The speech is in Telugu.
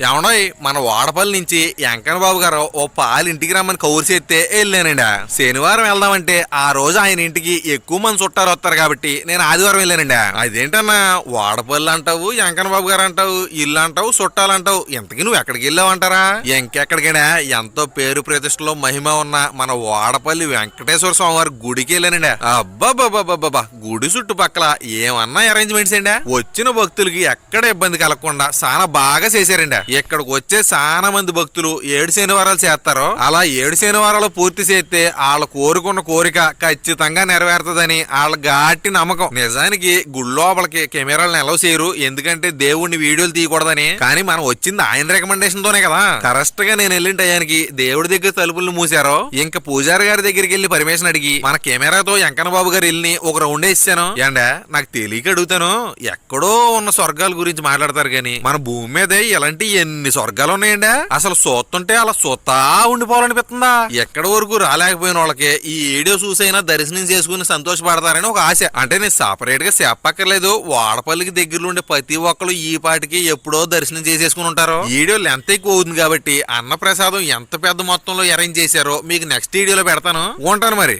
ఏమన్నాయి మన వాడపల్లి నుంచి వెంకన్న బాబు గారు ఓ పాలు ఇంటికి రమ్మని కౌరు చేస్తే వెళ్ళానండి. శనివారం వెళ్దామంటే ఆ రోజు ఆయన ఇంటికి ఎక్కువ మంది చుట్టారు వస్తారు కాబట్టి నేను ఆదివారం వెళ్ళానండి. అదేంటన్నా వాడపల్లి అంటావు వెంకన్న బాబు గారు అంటావు ఇల్లు అంటావు చుట్టాలు అంటావు ఇంతకి నువ్వు ఎక్కడికి వెళ్ళావంటారా? ఇంకెక్కడికైనా ఎంతో పేరు ప్రతిష్టలో మహిమ ఉన్న మన వాడపల్లి వెంకటేశ్వర స్వామివారి గుడికి వెళ్ళానండి. అబ్బాబాబాబాబా గుడి చుట్టుపక్కల ఏమన్నా అరేంజ్మెంట్స్ అండి? వచ్చిన భక్తులకి ఎక్కడ ఇబ్బంది కలగకుండా చాలా బాగా చేశారండి. ఇక్కడికి వచ్చే చాలా మంది భక్తులు ఏడు శనివారాలు చేస్తారు అలా ఏడు శనివారాలు పూర్తి చేస్తే వాళ్ళ కోరుకున్న కోరిక ఖచ్చితంగా నెరవేరుతుందని వాళ్ళ గాటి నమ్మకం. నిజానికి గుడి లోపలికి కెమెరాలను ఎలా చేయరు ఎందుకంటే దేవుడిని వీడియోలు తీయకూడదని. కానీ మనం వచ్చింది ఆయన రికమెండేషన్ తోనే కదా. కరెక్ట్గా నేను వెళ్ళిన టయానికి దేవుడి దగ్గర తలుపులు మూసారు ఇంకా పూజారి గారి దగ్గరికి వెళ్ళి పర్మిషన్ అడిగి మన కెమెరాతో వెంకన్న బాబు గారు వెళ్ళి ఒక రౌండ్ వేసాను ఏండా నాకు తెలియక అడుగుతాను ఎక్కడో ఉన్న స్వర్గాల గురించి మాట్లాడతారు కానీ మన భూమి మీద ఇలాంటి ఎన్ని స్వర్గాలు ఉన్నాయండి అసలు చూస్తుంటే అలా చూస్తా ఉండిపోవాలనిపిస్తుందా? ఎక్కడి వరకు రాలేకపోయిన వాళ్ళకి ఈ వీడియో చూసైనా దర్శనం చేసుకుని సంతోషపడతారని ఒక ఆశ. అంటే నేను సపరేట్గా చెప్పక్కర్లేదు. వాడపల్లికి దగ్గరలో ఉండే ప్రతి ఒక్కరు ఈ పాటికి ఎప్పుడో దర్శనం చేసేసుకుని ఉంటారు. వీడియో లెంత్ ఎక్కువ అవుతుంది కాబట్టి అన్న ప్రసాదం ఎంత పెద్ద మొత్తంలో అరేంజ్ చేశారో మీకు నెక్స్ట్ వీడియోలో పెడతాను. ఉంటాను మరి.